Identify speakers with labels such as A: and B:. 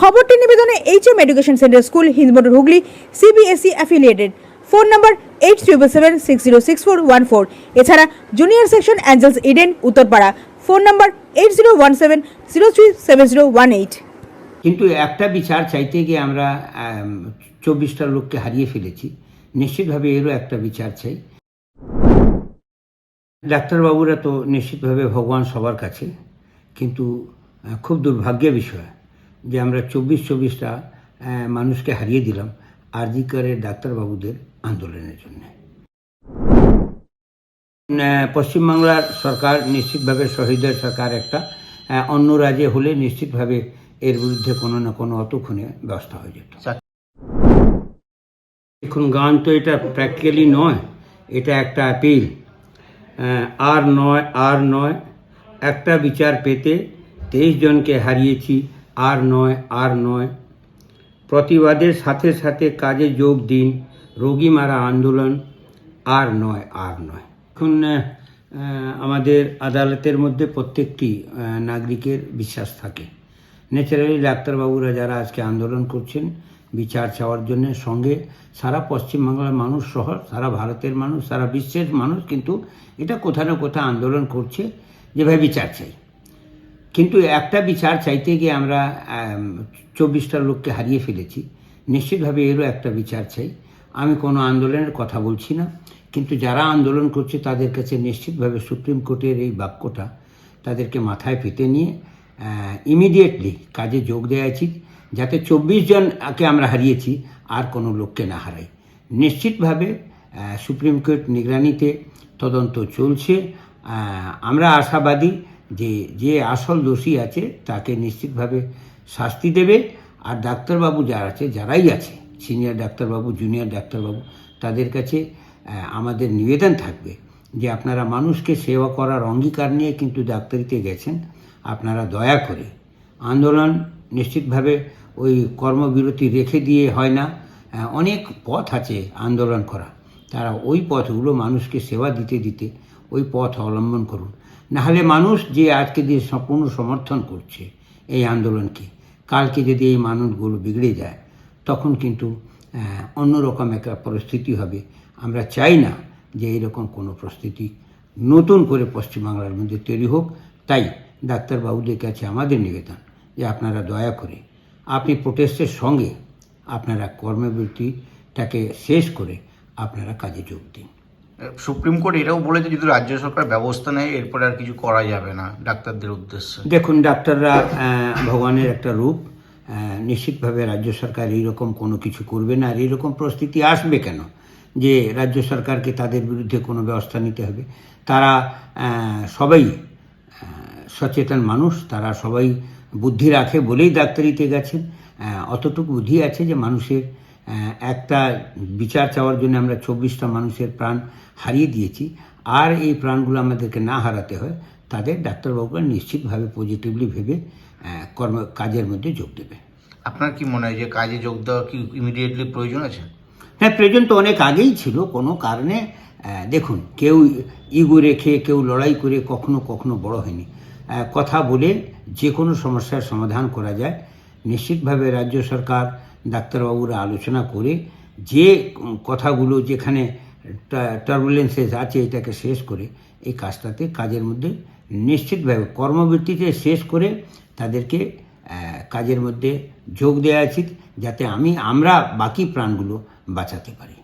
A: খবরটি নিবেদনে H M education centre school Hindmotor Hooghly CBSE affiliated phone number eight triple seven six zero six four one four এছাড়া junior section Angels Eden Uttarpara. Phone number eight zero one seven zero three seven zero one eight
B: কিন্তু একটা বিচার চাইতে গিয়ে আমরা চব্বিশটা লোককে হারিয়ে ফেলেছি। নিশ্চিতভাবে এরও একটা বিচার চাই। ডাক্তারবাবুরা তো নিশ্চিতভাবে ভগবান সবার কাছে। কিন্তু খুব দুর্ভাগ্যের বিষয়। যে আমরা চব্বিশ চব্বিশটা মানুষকে হারিয়ে দিলাম আরজিকারের ডাক্তারবাবুদের আন্দোলনের জন্য। পশ্চিমবাংলার সরকার নিশ্চিতভাবে শহীদের সরকার একটা অন্য রাজ্যে হলে নিশ্চিতভাবে এর বিরুদ্ধে কোনো না কোনো অতক্ষণে ব্যবস্থা হয়ে যেত। এখন গান তো এটা প্র্যাকটিক্যালি নয় এটা একটা অ্যাপিল আর নয় আর নয় একটা বিচার পেতে তেইশ জনকে হারিয়েছি আর নয় আর নয়। প্রতিবাদের সাথে সাথে কাজে যোগ দিন, রোগী মারা আন্দোলন, আর নয় আর নয়। এখন আমাদের আদালতের মধ্যে প্রত্যেকটি নাগরিকের বিশ্বাস থাকে। ন্যাচারালি ডাক্তারবাবুরা যারা আজকে আন্দোলন করছেন, বিচার চাওয়ার জন্য সঙ্গে সারা পশ্চিমবাংলার মানুষ সহ সারা ভারতের মানুষ, সারা বিশ্বের মানুষ কিন্তু এটা কোথাও না কোথাও আন্দোলন করছে, যেভাবে বিচার চাই। কিন্তু একটা বিচার চাইতে গিয়ে আমরা চব্বিশটা লোককে হারিয়ে ফেলেছি। নিশ্চিতভাবে এরও একটা বিচার চাই। আমি কোনো আন্দোলনের কথা বলছি না, কিন্তু যারা আন্দোলন করছে তাদের কাছে নিশ্চিতভাবে সুপ্রিম কোর্টের এই বাক্যটা তাদেরকে মাথায় পেতে নিয়ে ইমিডিয়েটলি কাজে যোগ দেওয়া উচিত, যাতে চব্বিশ জনকে আমরা হারিয়েছি, আর কোনো লোককে না হারাই। নিশ্চিতভাবে সুপ্রিম কোর্ট নিগরানিতে তদন্ত চলছে। আমরা আশাবাদী যে যে আসল দোষী আছে, তাকে নিশ্চিতভাবে শাস্তি দেবে। আর ডাক্তারবাবু যারা আছে, যারাই আছে, সিনিয়র ডাক্তারবাবু, জুনিয়র ডাক্তারবাবু, তাদের কাছে আমাদের নিবেদন থাকবে যে আপনারা মানুষকে সেবা করার অঙ্গীকার নিয়ে কিন্তু ডাক্তারিতে গেছেন। আপনারা দয়া করে আন্দোলন নিশ্চিতভাবে ওই কর্মবিরতি রেখে দিয়ে হয় না। অনেক পথ আছে আন্দোলন করা তারা ওই পথগুলো মানুষকে সেবা দিতে দিতে ওই পথ অবলম্বন করুন। নাহলে মানুষ যে আজকে দিয়ে সম্পূর্ণ সমর্থন করছে এই আন্দোলনকে, কালকে যদি এই মানুষগুলো বিগড়ে যায়, তখন কিন্তু অন্যরকম একটা পরিস্থিতি হবে। আমরা চাই না যে এইরকম কোনো পরিস্থিতি নতুন করে পশ্চিমবাংলার মধ্যে তৈরি হোক। তাই ডাক্তারবাবুদের কাছে আমাদের নিবেদন যে আপনারা দয়া করে আপনি প্রোটেস্টের সঙ্গে আপনারা কর্মবিরতিটাকে শেষ করে আপনারা কাজে যোগ দিন।
C: সুপ্রিম কোর্ট এটাও বলেছে যদি রাজ্য সরকার ব্যবস্থা নেয়, এরপরে আর কিছু করা যাবে না ডাক্তারদের উদ্দেশ্যে।
B: দেখুন, ডাক্তাররা ভগবানের একটা রূপ নিশ্চিতভাবে রাজ্য সরকার এইরকম কোনো কিছু করবে না। আর এইরকম পরিস্থিতি আসবে কেন? যে রাজ্য সরকারকে তাদের বিরুদ্ধে কোনো ব্যবস্থা নিতে হবে। তারা সবাই সচেতন মানুষ, তারা সবাই বুদ্ধি রাখে বলেই ডাক্তারিতে গেছেন। অতটুকু বুদ্ধি আছে যে মানুষের একটা বিচার চাওয়ার জন্য আমরা চব্বিশটা মানুষের প্রাণ হারিয়ে দিয়েছি। আর এই প্রাণগুলো আমাদেরকে না হারাতে হয় তাদের ডাক্তারবাবুরা নিশ্চিতভাবে পজিটিভলি ভেবে কর্ম কাজের মধ্যে যোগ দেবে।
C: আপনার কি মনে হয় যে কাজে যোগ দেওয়া কি ইমিডিয়েটলি প্রয়োজন আছে?
B: হ্যাঁ প্রয়োজন তো অনেক আগেই ছিল কোনো কারণে দেখুন কেউ ইগো রেখে কেউ লড়াই করে কখনো কখনো বড় হয়নি। কথা বলে যে কোনো সমস্যার সমাধান করা যায়। নিশ্চিতভাবে রাজ্য সরকার ডাক্তারবাবুরা আলোচনা করে যে কথাগুলো যেখানে টার্বুলেন্সেস আছে এটাকে শেষ করে এই কাজটাতে কাজের মধ্যে নিশ্চিতভাবে কর্মবৃত্তিতে শেষ করে তাদেরকে কাজের মধ্যে যোগ দেওয়া উচিত যাতে আমি, আমরা বাকি প্রাণগুলো বাঁচাতে পারি।